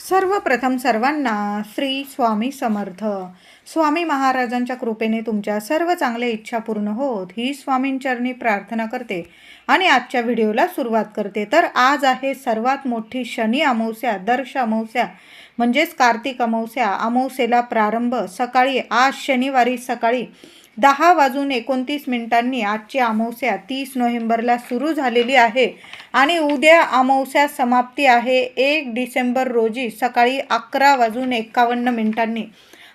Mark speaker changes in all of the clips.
Speaker 1: सर्वप्रथम सर्वांना श्री स्वामी समर्थ. स्वामी महाराजांच्या कृपेने तुमच्या सर्व चांगल्या इच्छा पूर्ण होत ही स्वामींचरणी प्रार्थना करते आणि आजच्या व्हिडिओला सुरुवात करते. तर आज आहे सर्वात मोठी शनी अमावस्या दर्श अमावस्या म्हणजेच कार्तिक अमावस्या. अमावस्येला प्रारंभ सकाळी आज शनिवारी सकाळी दहा वाजून एकोणतीस मिनिटांनी आजची अमावस्या तीस नोव्हेंबरला सुरू झालेली आहे आणि उद्या अमावस्या समाप्ती आहे. एक डिसेंबर रोजी सकाळी अकरा वाजून एकावन्न मिनिटांनी.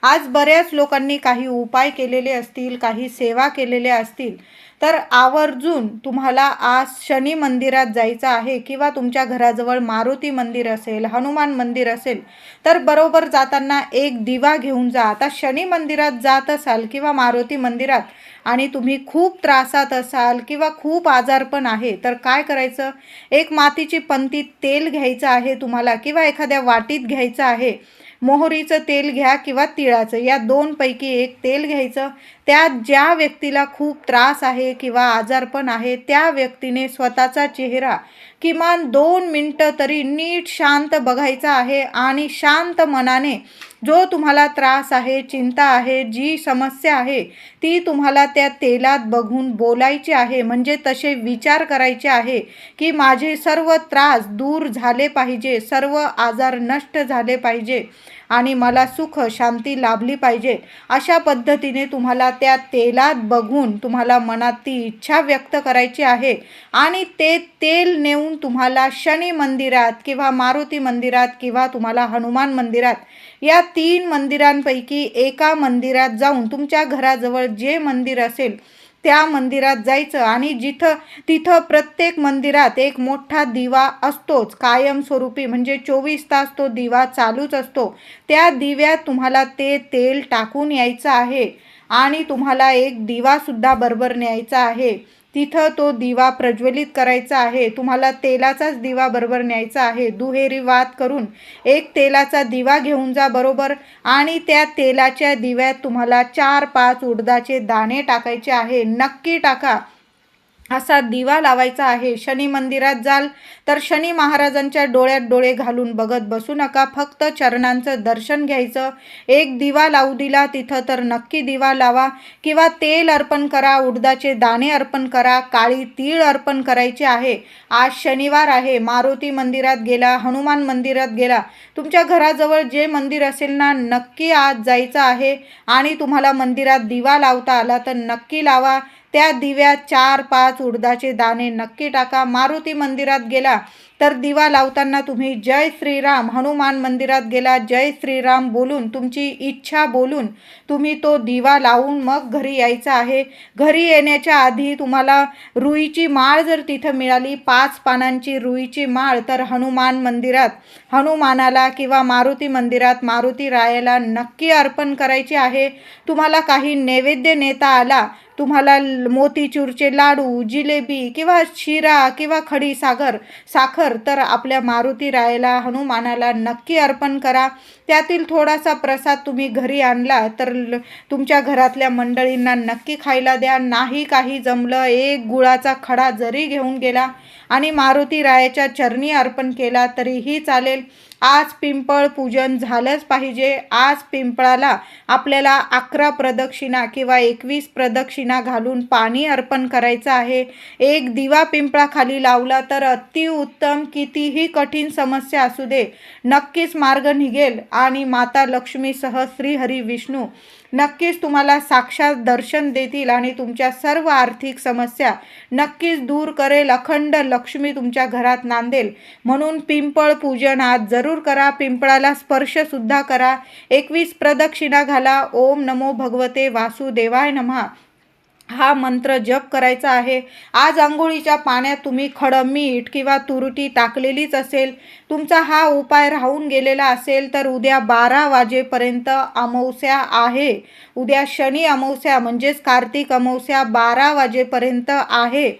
Speaker 1: आज बऱ्याच लोकांनी काही उपाय केलेले असतील काही सेवा केलेल्या असतील. तर आवर्जून तुम्हाला आज शनी मंदिरात जायचं आहे किंवा तुमच्या घराजवळ मारुती मंदिर असेल हनुमान मंदिर असेल तर बरोबर जाताना एक दिवा घेऊन जा. आता शनी मंदिरात जात असाल किंवा मारुती मंदिरात आणि तुम्ही खूप त्रासात असाल किंवा खूप आजारपण आहे तर काय करायचं? एक मातीची पंती तेल घ्यायचं आहे तुम्हाला किंवा एखाद्या वाटीत घ्यायचं आहे. मोहरीचं तेल घ्या किंवा तिळाचं. या दोनपैकी एक तेल घ्यायचं. त्यात ज्या व्यक्तीला खूप त्रास आहे किंवा आजारपण आहे त्या व्यक्तीने स्वतःचा चेहरा किमान दोन मिनटं तरी नीट शांत बघायचा आहे आणि शांत मनाने जो तुम्हाला त्रास आहे चिंता आहे जी समस्या आहे ती तुम्हाला त्या तेलात बघून बोलायची आहे. म्हणजे तसे विचार करायचे आहे की माझे सर्व त्रास दूर झाले पाहिजे सर्व आजार नष्ट झाले पाहिजे. आणि मला सुख शांती लाभली पाहिजे. अशा पद्धतीने तुम्हाला त्या तेलात बघून तुम्हाला मनात ती इच्छा व्यक्त करायची आहे. आणि ते तेल नेऊन तुम्हाला शनी मंदिरात किंवा मारुती मंदिरात किंवा तुम्हाला हनुमान मंदिरात या तीन मंदिरांपैकी एका मंदिरात जाऊन तुमच्या घराजवळ जे मंदिर असेल त्या मंदिरात जायचं आणि जिथं तिथं प्रत्येक मंदिरात एक मोठा दिवा असतोच कायमस्वरूपी. म्हणजे चोवीस तास तो दिवा चालूच असतो. त्या दिव्यात तुम्हाला ते तेल टाकून यायचं आहे आणि तुम्हाला एक दिवासुद्धा बरोबर न्यायचा आहे. तिथं तो दिवा प्रज्वलित करायचा आहे. तुम्हाला तेलाचाच दिवा बरोबर न्यायचा आहे. दुहेरी वात करून एक तेलाचा दिवा घेऊन जा बरोबर आणि त्या तेलाच्या दिव्यात तुम्हाला चार पाच उडदाचे दाणे टाकायचे आहे. नक्की टाका. असा दिवा लावायचा आहे. शनी मंदिरात जाल तर शनी महाराजांच्या डोळ्यात डोळे घालून बघत बसू नका. फक्त चरणांचं दर्शन घ्यायचं. एक दिवा लावू दिला तिथं तर नक्की दिवा लावा. किंवा तेल अर्पण करा उडदाचे दाणे अर्पण करा काळी तीळ अर्पण करायचे आहे. आज शनिवार आहे. मारुती मंदिरात गेला हनुमान मंदिरात गेला. तुमच्या घराजवळ जे मंदिर असेल ना नक्की आज जायचं आहे. आणि तुम्हाला मंदिरात दिवा लावता आला तर नक्की लावा. त्या दिव्यात चार पाच उडदाचे दाणे नक्की टाका. मारुती मंदिरात गेला तर दिवा लावताना तुम्ही जय श्रीराम हनुमान मंदिरात गेला जय श्रीराम बोलून तुमची इच्छा बोलून तुम्ही तो दिवा लावून मग घरी यायचा आहे. घरी येण्याच्या आधी तुम्हाला रुईची माळ जर तिथं मिळाली पाच पानांची रुईची माळ तर हनुमान मंदिरात हनुमानाला किंवा मारुती मंदिरात मारुती रायाला नक्की अर्पण करायची आहे. तुम्हाला काही नैवेद्य नेता आला तुम्हाला मोतीचूरचे लाडू जिलेबी किंवा शिरा किंवा खडी सागर साखर तर आपल्या मारुती रायला हनुमानाला नक्की अर्पण करा. त्यातील थोडासा प्रसाद तुम्ही घरी आणला तर तुमच्या घरातल्या मंडळींना नक्की खायला द्या. नाही काही जमलं एक गुळाचा खडा जरी घेऊन गेला आणि मारुती रायाच्या चरणी अर्पण केला तरीही चालेल. आज पिंपळ पूजन झालंच पाहिजे. आज पिंपळाला आपल्याला अकरा प्रदक्षिणा किंवा एकवीस प्रदक्षिणा घालून पाणी अर्पण करायचं आहे. एक दिवा पिंपळाखाली लावला तर अतिउत्तम कितीही कठीण समस्या असू दे. नक्कीच मार्ग निघेल. आणि माता लक्ष्मीसह श्रीहरी विष्णू नक्कीच तुम्हाला साक्षात दर्शन देतील आणि तुमच्या सर्व आर्थिक समस्या नक्कीच दूर करेल. अखंड लक्ष्मी तुमच्या घरात नांदेल. म्हणून पिंपळ पूजन आज जरूर करा. पिंपळाला स्पर्शसुद्धा करा. एकवीस प्रदक्षिणा घाला. ओम नमो भगवते वासुदेवाय नमः. हा मंत्र जप करायचा आहे. आज आंघोळीच्या पाण्यात तुम्ही खडं मीठ किंवा तुरटी टाकलेलीच असेल. तुमचा हा उपाय राहून गेलेला असेल तर उद्या बारा वाजेपर्यंत अमावस्या आहे. उद्या शनी अमावस्या म्हणजेच कार्तिक अमावस्या बारा वाजेपर्यंत आहे.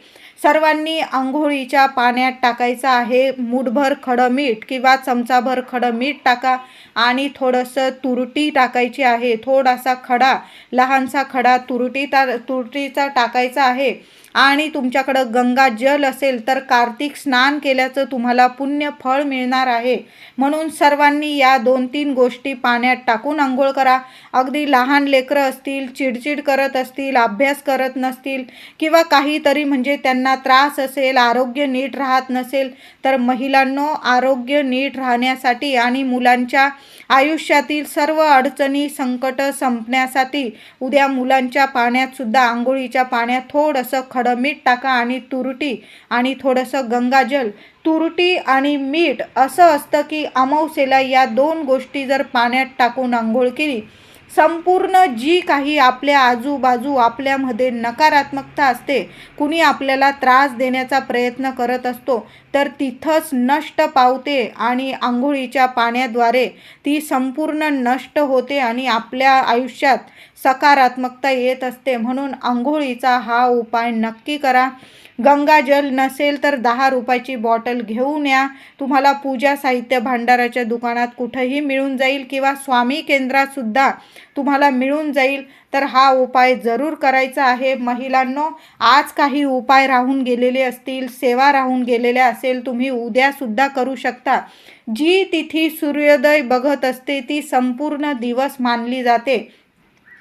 Speaker 1: सर्वांनी आंघोळीच्या पाण्यात टाकायचं आहे. मूठभर खडं मीठ किंवा चमचाभर खडं मीठ टाका आणि थोडंसं तुरटी टाकायची आहे. थोडासा खडा लहानसा खडा तुरटी ता तुरटीचा टाकायचा आहे. आणि तुमच्याकडं गंगा जल असेल तर कार्तिक स्नान केल्याचं तुम्हाला पुण्य फळ मिळणार आहे. म्हणून सर्वांनी या दोन तीन गोष्टी पाण्यात टाकून आंघोळ करा. अगदी लहान लेकरं असतील चिडचिड करत असतील अभ्यास करत नसतील किंवा काहीतरी म्हणजे त्यांना त्रास असेल आरोग्य नीट राहत नसेल तर महिलांनो आरोग्य नीट राहण्यासाठी आणि मुलांच्या आयुष्यातील सर्व अडचणी संकट संपण्यासाठी उद्या मुलांच्या पाण्यात सुद्धा आंघोळीच्या पाण्यात थोडंसं खड मीठ टाका आणि तुरटी आणि थोडंसं गंगाजल. तुरटी आणि मीठ असं असतं की अमावस्येला या दोन गोष्टी जर पाण्यात टाकून आंघोळ केली संपूर्ण जी काही आपल्या आजूबाजू आपल्यामध्ये नकारात्मकता असते कुणी आपल्याला त्रास देण्याचा प्रयत्न करत असतो तर तिथंच नष्ट पावते आणि आंघोळीच्या पाण्याद्वारे ती संपूर्ण नष्ट होते आणि आपल्या आयुष्यात सकारात्मकता येत असते. म्हणून आंघोळीचा हा उपाय नक्की करा. गंगाजल नसेल तर दहा रुपयाची बॉटल घेऊन या. तुम्हाला पूजा साहित्य भांडाराच्या दुकानात कुठंही मिळून जाईल किंवा स्वामी केंद्रातसुद्धा तुम्हाला मिळून जाईल. तर हा उपाय जरूर करायचा आहे. महिलांनो आज काही उपाय राहून गेलेले असतील सेवा राहून गेलेल्या असेल तुम्ही उद्यासुद्धा करू शकता. जी तिथी सूर्योदय बघत असते ती संपूर्ण दिवस मानली जाते.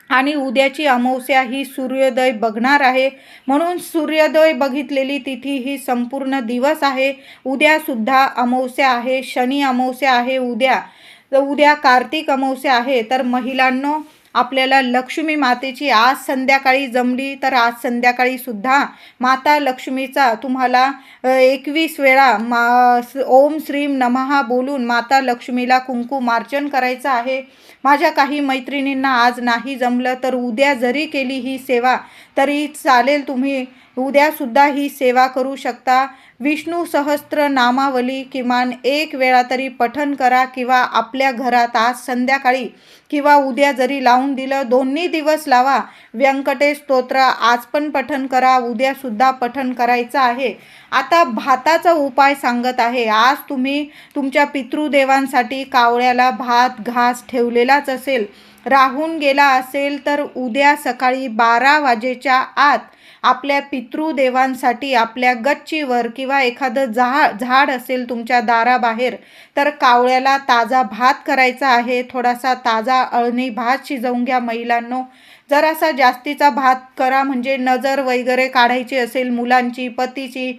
Speaker 1: आणि उद्याची अमावस्या ही सूर्योदय बघणार आहे. म्हणून सूर्योदय बघितलेली तिथी ही संपूर्ण दिवस आहे. उद्यासुद्धा अमावस्या आहे. शनी अमावस्या आहे. उद्या उद्या कार्तिक अमावस्या आहे. तर महिलांनो आपल्याला लक्ष्मी मातेची आज संध्याकाळी जमली तर आज संध्याकाळी सुद्धा माता लक्ष्मीचा तुम्हाला एकवीस वेळा मा ओम श्रीम नमहा बोलून माता लक्ष्मीला कुंकुमार्चन करायचं आहे. माझ्या काही मैत्रिणींना आज नाही जमलं तर उद्या जरी केली ही सेवा तरी चालेल तुम्ही. उद्यासुद्धा ही सेवा करू शकता. विष्णू सहस्त्र नामावली किमान एक वेळा तरी पठन करा किंवा आपल्या घरात आज संध्याकाळी किंवा उद्या जरी लावून दिलं दोन्ही दिवस लावा. व्यंकटेश स्तोत्र आज पण पठन करा उद्यासुद्धा पठन करायचं आहे. आता भाताचा उपाय सांगत आहे. आज तुम्ही तुमच्या पितृदेवांसाठी कावळ्याला भात घास ठेवलेलाच असेल. राहून गेला असेल तर उद्या सकाळी बारा वाजेच्या आत आपल्या पितृदेवांसाठी आपल्या गच्चीवर किंवा एखादं झा झाड असेल तुमच्या दाराबाहेर तर कावळ्याला ताजा भात करायचा आहे. थोडासा ताजा अळणी भात शिजवून घ्या महिलांनो. जरासा जास्तीचा भात करा म्हणजे नजर वगैरे काढायची असेल मुलांची पतीची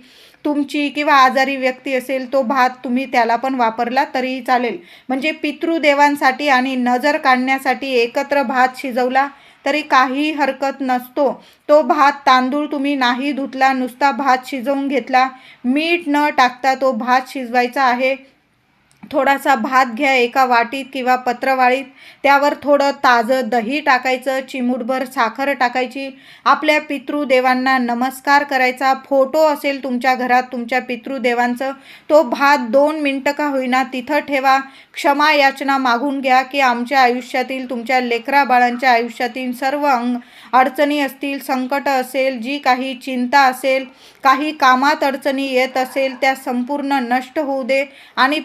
Speaker 1: तुमची किंवा आजारी व्यक्ती असेल तो भात तुम्ही त्याला पण वापरला तरीही चालेल. म्हणजे पितृदेवांसाठी आणि नजर काढण्यासाठी एकत्र भात शिजवला तरी काही हरकत नसतो. तो भात तांदूळ तुम्ही नाही धुतला नुसता भात शिजवून घेतला. मीठ न टाकता तो भात शिजवायचा आहे. थोडासा भात घ्या एका वाटीत किंवा पत्रवाळीत. त्यावर थोडं ताजं दही टाकायचं चिमूटभर साखर टाकायची. आपल्या पितृदेवांना नमस्कार करायचा. फोटो असेल तुमच्या घरात तुमच्या पितृदेवांचं. तो भात दोन मिनटं का होईना तिथं ठेवा. क्षमा याचना मागून घ्या की आमच्या आयुष्यातील तुमच्या लेकरा बाळांच्या आयुष्यातील सर्व अंग अडचणी असतील संकट असेल जी काही चिंता असेल काही कामात अडचणी येत असेल त्या संपूर्ण नष्ट होऊ दे आणि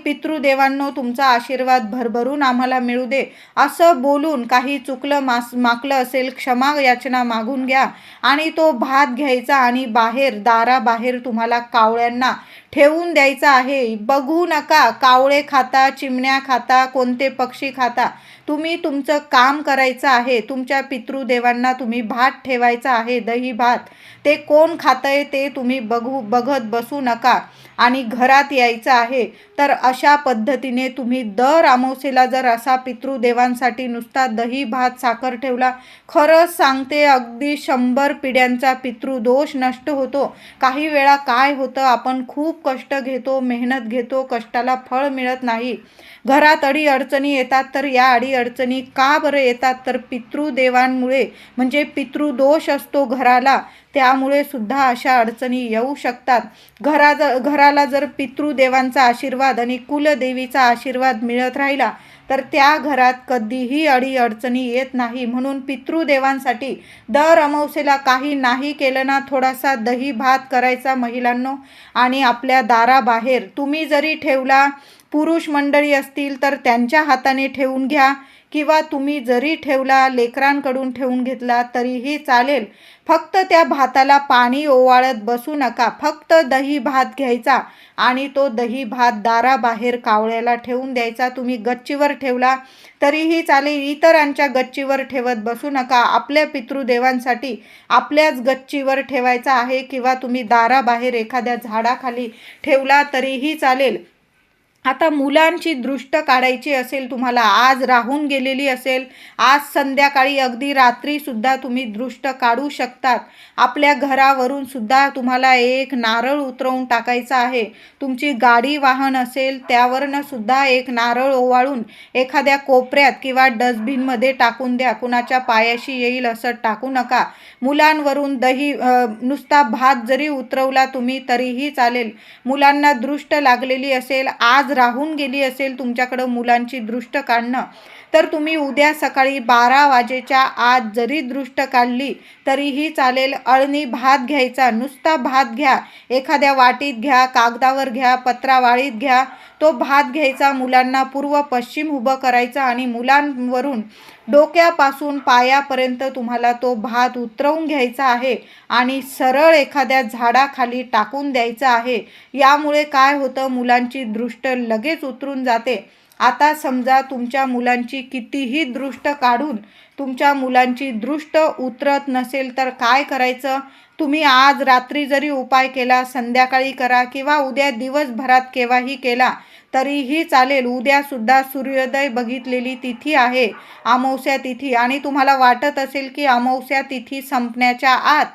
Speaker 1: देवांनो तुमचा आशीर्वाद भरभरून आम्हाला मिळू दे. असं बोलून काही चुकलं मास माकलं असेल क्षमा याचना मागून घ्या. आणि तो भात घ्यायचा आणि बाहेर दाराबाहेर तुम्हाला कावळ्यांना ठेवून द्यायचा आहे. बघू नका कावळे खाता चिमण्या खाता कोणते पक्षी खाता. तुम्ही तुमचं काम करायचं आहे. तुमच्या पितृदेवांना तुम्ही भात ठेवायचा आहे दही भात. ते कोण खातंय ते तुम्ही बघू बघत बसू नका. आणि घरात यायचं आहे तर अशा पद्धतीने तुम्ही दर अमावसेला जर असा पितृदेवांसाठी नुसता दही भात साखर ठेवला खरंच सांगते अगदी शंभर पिढ्यांचा पितृदोष नष्ट होतो. काही वेळा काय होतं आपण खूप कष्ट घेतो मेहनत घेतो कष्टाला फळ मिळत नाही. घरात अडी अडचणी येतात तर या अडी अडचणी का बरं येतात? तर पितृदेवांमुळे म्हणजे पितृदोष असतो घराला. त्यामुळे सुद्धा अशा अडचणी येऊ शकतात. घरा घराला जर पितृदेवांचा आशीर्वाद आणि कुलदेवीचा आशीर्वाद मिळत राहिला तर त्या घरात कधीही अडी अडचणी येत नाही. म्हणून पितृदेवांसाठी दर अमावस्येला काही नाही केलं ना थोडासा दही भात करायचा महिलांनो आणि आपल्या दाराबाहेर. तुम्ही जरी ठेवला पुरुष मंडळी असतील तर त्यांच्या हाताने ठेवून घ्या. किंवा तुम्ही जरी ठेवला लेकरांकडून ठेवून घेतला तरीही चालेल. फक्त त्या भाताला पाणी ओवाळत बसू नका. फक्त दही भात घ्यायचा आणि तो दही भात दाराबाहेर कावळ्याला ठेवून द्यायचा. तुम्ही गच्चीवर ठेवला तरीही चालेल. इतरांच्या गच्चीवर ठेवत बसू नका. आपल्या पितृदेवांसाठी आपल्याच गच्चीवर ठेवायचा आहे किंवा तुम्ही दाराबाहेर एखाद्या झाडाखाली ठेवला तरीही चालेल. आता मुलांची दृष्ट काढायची असेल तुम्हाला आज राहून गेलेली असेल आज संध्याकाळी अगदी रात्रीसुद्धा तुम्ही दृष्ट काढू शकतात. आपल्या घरावरून सुद्धा तुम्हाला एक नारळ उतरवून टाकायचा आहे. तुमची गाडी वाहन असेल त्यावरनं सुद्धा एक नारळ ओवाळून एखाद्या कोपऱ्यात किंवा डस्टबिनमध्ये टाकून द्या. कुणाच्या पायाशी येईल असं टाकू नका. मुलांवरून दही नुसता भात जरी उतरवला तुम्ही तरीही चालेल. मुलांना दृष्ट लागलेली असेल आज राहून गेली असेल तुमच्याकडं मुलांची दृष्ट काढणं तर तुम्ही उद्या सकाळी बारा वाजेच्या आत जरी दृष्ट काढली तरीही चालेल अळणी भात घ्यायचा. नुसता भात घ्या. एखाद्या वाटीत घ्या कागदावर घ्या पत्रावाळीत घ्या. तो भात घ्यायचा मुलांना पूर्व पश्चिम उभं करायचा आणि मुलांवरून डोक्यापासून पायापर्यंत तुम्हाला तो भात उतरवून घ्यायचा आहे आणि सरळ एखाद्या झाडाखाली टाकून द्यायचा आहे. यामुळे काय होतं मुलांची दृष्ट लगेच उतरून जाते. आता समजा तुमच्या मुलांची कितीही दृष्ट काढून तुमच्या मुलांची दृष्ट उतरत नसेल तर काय करायचं? तुम्ही आज रात्री जरी उपाय केला संध्याकाळी करा किंवा उद्या दिवसभरात केव्हाही केला तरीही चालेल. उद्यासुद्धा सूर्योदय बघितलेली तिथी आहे. अमावस्या तिथी. आणि तुम्हाला वाटत असेल की अमावस्या तिथी संपण्याच्या आत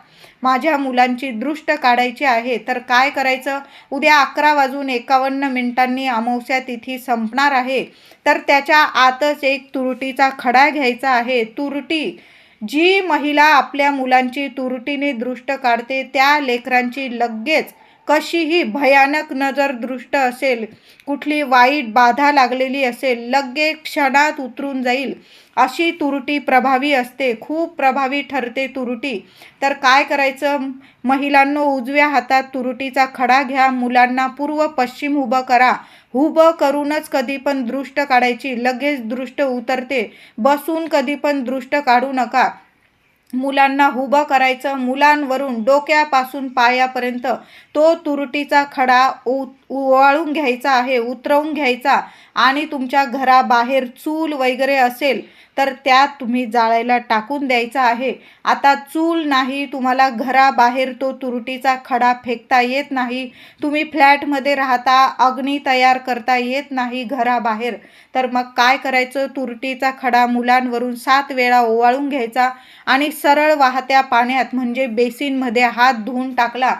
Speaker 1: माझ्या मुलांची दृष्ट काढायची आहे तर काय करायचं? उद्या अकरा वाजून एकावन्न मिनिटांनी अमावस्या तिथी संपणार आहे. तर त्याच्या आतच एक तुरटीचा खडा घ्यायचा आहे. तुरटी जी महिला आपल्या मुलांची तुरटीने दृष्ट काढते त्या लेकरांची लगेच कशीही भयानक नजर दृष्ट असेल कुठली वाईट बाधा लागलेली असेल लगे क्षणात उतरून जाईल. अशी तुरटी प्रभावी असते खूप प्रभावी ठरते तुरटी. तर काय करायचं? महिलांनो उजव्या हातात तुरटीचा खडा घ्या मुलांना पूर्व पश्चिम उभं करा. उभं करूनच कधी पण दृष्ट काढायची लगेच दृष्ट उतरते. बसून कधी पण दृष्ट काढू नका. मुलांना उभं करायचं मुलांवरून डोक्यापासून पायापर्यंत तो तुरटीचा खडा उ उवाळून घ्यायचा आहे उतरवून घ्यायचा आणि तुमच्या घराबाहेर चूल वगैरे असेल तर त्यात तुम्ही जाळायला टाकून द्यायचा आहे. आता चूल नाही तुम्हाला घराबाहेर तो तुरटीचा खडा फेकता येत नाही तुम्ही फ्लॅटमध्ये राहता अग्नी तयार करता येत नाही घराबाहेर. तर मग काय करायचं? तुरटीचा खडा मुलांवरून सात वेळा ओवाळून घ्यायचा आणि सरळ वाहत्या पाण्यात म्हणजे बेसिनमध्ये हात धुवून टाकला.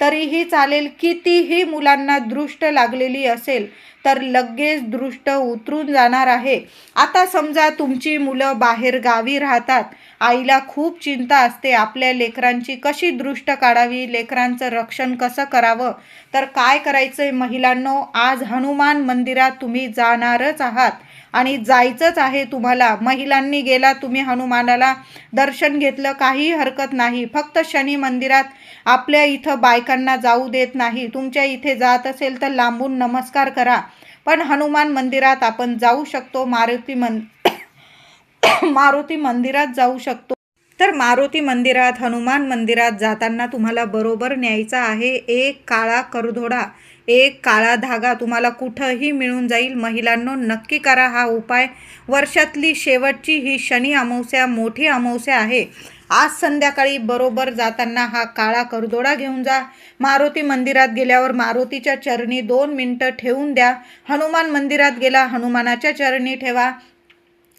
Speaker 1: तरीही चालेल कितीही मुलांना दृष्ट लागलेली असेल तर लगेच दृष्ट उतरून जाणार आहे. आता समजा तुमची मुलं बाहेर गावी राहतात. आईला खूप चिंता असते आपल्या लेकरांची कशी दृष्ट काढावी लेकरांचं रक्षण कसं करावं? तर काय करायचं आहे महिलांनो? आज हनुमान मंदिरात तुम्ही जाणारच आहात आणि जायचंच आहे तुम्हाला. महिलांनी गेला तुम्ही हनुमानाला दर्शन घेतलं काही हरकत नाही. फक्त शनी मंदिरात आपल्या इथं बायकांना जाऊ देत नाही. तुमच्या इथे जात असेल तर लांबून नमस्कार करा. पण हनुमान मंदिरात आपण जाऊ शकतो. मारुती मन मारुती मंदिरात जाऊ शकतो. तर मारुती मंदिरात हनुमान मंदिरात जाताना तुम्हाला बरोबर न्यायचा आहे. एक काळा करधोडा एक काळा धागा तुम्हाला कुठंही मिळून जाईल. महिलांनो नक्की करा हा उपाय. वर्षातली शेवटची ही शनी अमावस्या मोठी अमावस्या आहे. आज संध्याकाळी बरोबर जाताना हा काळा करदोडा घेऊन जा. मारुती मंदिरात गेल्यावर मारुतीच्या चरणी दोन मिनटं ठेवून द्या. हनुमान मंदिरात गेला हनुमानाच्या चरणी ठेवा.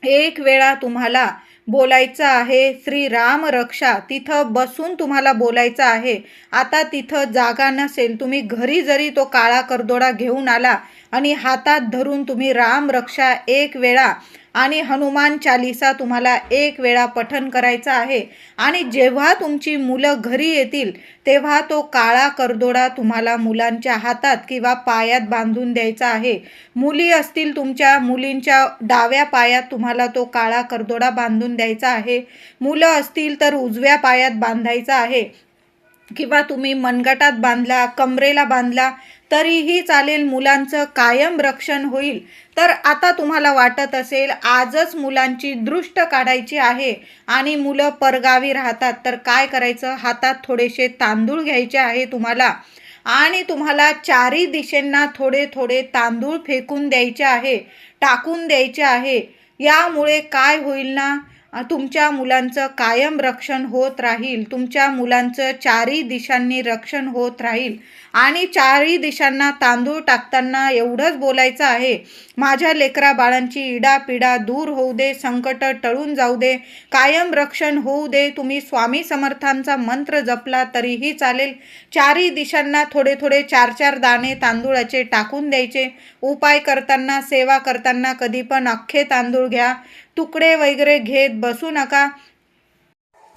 Speaker 1: एक वेळा तुम्हाला बोलायचं आहे श्री राम रक्षा तिथं बसून तुम्हाला बोलायचं आहे. आता तिथं जागा नसेल तुम्ही घरी जरी तो काळा करदोडा घेऊन आला आणि हातात धरून तुम्ही राम रक्षा एक वेळा आणि हनुमान चालिसा तुम्हाला एक वेळा पठन करायचा आहे. आणि जेव्हा तुमची मुलं घरी येतील तेव्हा तो काळा करदोडा तुम्हाला मुलांच्या हातात किंवा पायात बांधून द्यायचा आहे. मुली असतील तुमच्या मुलींच्या डाव्या पायात तुम्हाला तो काळा करदोडा बांधून द्यायचा आहे. मुलं असतील तर उजव्या पायात बांधायचा आहे. किंवा तुम्ही मनगटात बांधला कमरेला बांधला तरीही चालेल मुलांचं कायम रक्षण होईल. तर आता तुम्हाला वाटत असेल आजच मुलांची दृष्ट काढायची आहे आणि मुलं परगावी राहतात. तर काय करायचं? हातात थोडेसे तांदूळ घ्यायचे आहे तुम्हाला. आणि तुम्हाला चारी दिशेंना थोडे थोडे तांदूळ फेकून द्यायचे आहे टाकून द्यायचे आहे. यामुळे काय होईल ना? तुमच्या मुलांचं कायम रक्षण होत राहील तुमच्या मुलांचं चारही दिशांनी रक्षण होत राहील. आणि चारही दिशांना तांदूळ टाकताना एवढंच बोलायचं आहे माझ्या लेकरा बाळांची इडापिडा दूर होऊ दे संकट टळून जाऊ दे कायम रक्षण होऊ दे तुम्ही स्वामी समर्थांचा मंत्र जपला तरीही चालेल. चारही दिशांना थोडे थोडे चार चार दाणे तांदूळाचे टाकून द्यायचे. उपाय करताना सेवा करताना कधी पण अख्खे तांदूळ घ्या. तुकडे वगैरे घेत बसू नका.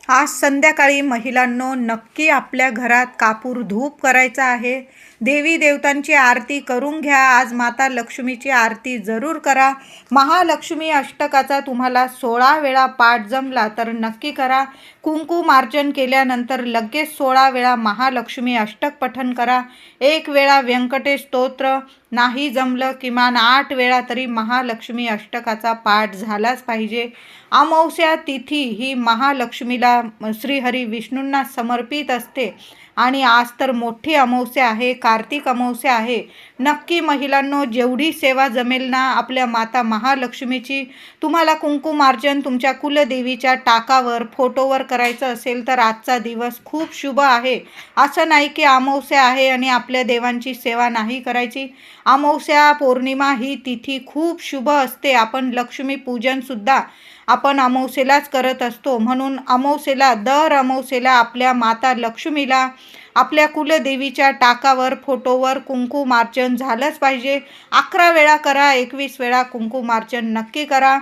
Speaker 1: आज संध्याकाळी महिलांनो नक्की आपल्या घरात कापूर धूप करायचा आहे. देवी देवतांची आरती करून घ्या. आज माता लक्ष्मीची आरती जरूर करा. महालक्ष्मी अष्टकाचा तुम्हाला सोळा वेळा पाठ जमला तर नक्की करा. कुंकू मार्जन केल्यानंतर लगेच सोळा वेळा महालक्ष्मी अष्टक पठन करा. एक वेळा व्यंकटेश स्तोत्र नाही जमलं किमान आठ वेळा तरी महालक्ष्मी अष्टकाचा पाठ झालाच पाहिजे. अमावस्या तिथी ही महालक्ष्मीला श्रीहरी विष्णूंना समर्पित असते. आणि आज तर मोठी अमावस्या आहे कार्तिक अमावस्या आहे. नक्की महिलांनो जेवढी सेवा जमेल ना आपल्या माता महालक्ष्मीची तुम्हाला कुंकुमार्जन तुमच्या कुलदेवीच्या टाकावर फोटोवर करायचं असेल तर आजचा दिवस खूप शुभ आहे. असं नाही की अमावस्या आहे आणि आपल्या देवांची सेवा नाही करायची. अमावस्या पौर्णिमा ही तिथी खूप शुभ असते. आपण लक्ष्मीपूजनसुद्धा आपण अमावस्येलाच करत असतो. म्हणून अमावस्येला दर अमावस्येला आपल्या माता लक्ष्मीला आपल्या कुलदेवीच्या टाकावर फोटोवर कुंकुमार्चन झालंच पाहिजे. अकरा वेळा करा एकवीस वेळा कुंकुमार्चन नक्की करा.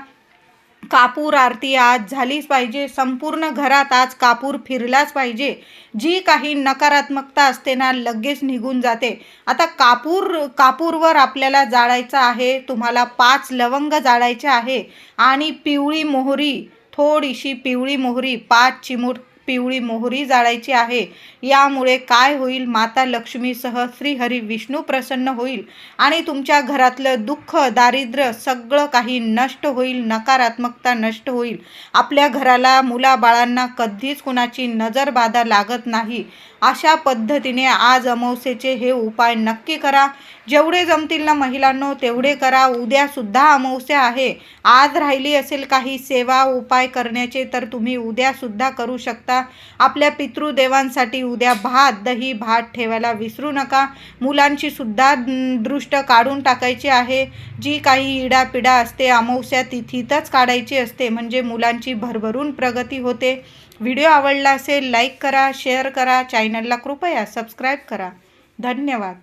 Speaker 1: कापूर आरती आज झालीच पाहिजे. संपूर्ण घरात आज कापूर फिरलाच पाहिजे. जी काही नकारात्मकता असते ना लगेच निघून जाते. आता कापूर कापूरवर आपल्याला जाळायचं आहे. तुम्हाला पाच लवंग जाळायचे आहे. आणि पिवळी मोहरी थोडीशी पिवळी मोहरी पाच चिमूट पिवळी मोहरी जाळायची आहे. यामुळे काय होईल? माता लक्ष्मीसह श्रीहरी विष्णू प्रसन्न होईल आणि तुमच्या घरातलं दुःख दारिद्र्य सगळं काही नष्ट होईल नकारात्मकता नष्ट होईल. आपल्या घराला मुलाबाळांना कधीच कुणाची नजर बाधा लागत नाही. अशा पद्धतीने आज अमावस्येचे हे उपाय नक्की करा. जेवढे जमतील ना महिलांनो तेवढे करा. उद्यासुद्धा अमावस्या आहे. आज राहिली असेल काही सेवा उपाय करण्याचे तर तुम्ही उद्यासुद्धा करू शकता. आपल्या पितृदेवांसाठी उद्या भात दही भात ठेवायला विसरू नका. मुलांची सुद्धा दृष्ट काढून टाकायची आहे. जी काही इडापिडा असते अमावस्या तिथीतच काढायची असते म्हणजे मुलांची भरभरून प्रगती होते. व्हिडिओ आवडला असेल लाईक करा शेअर करा चॅनलला कृपया सबस्क्राईब करा. धन्यवाद.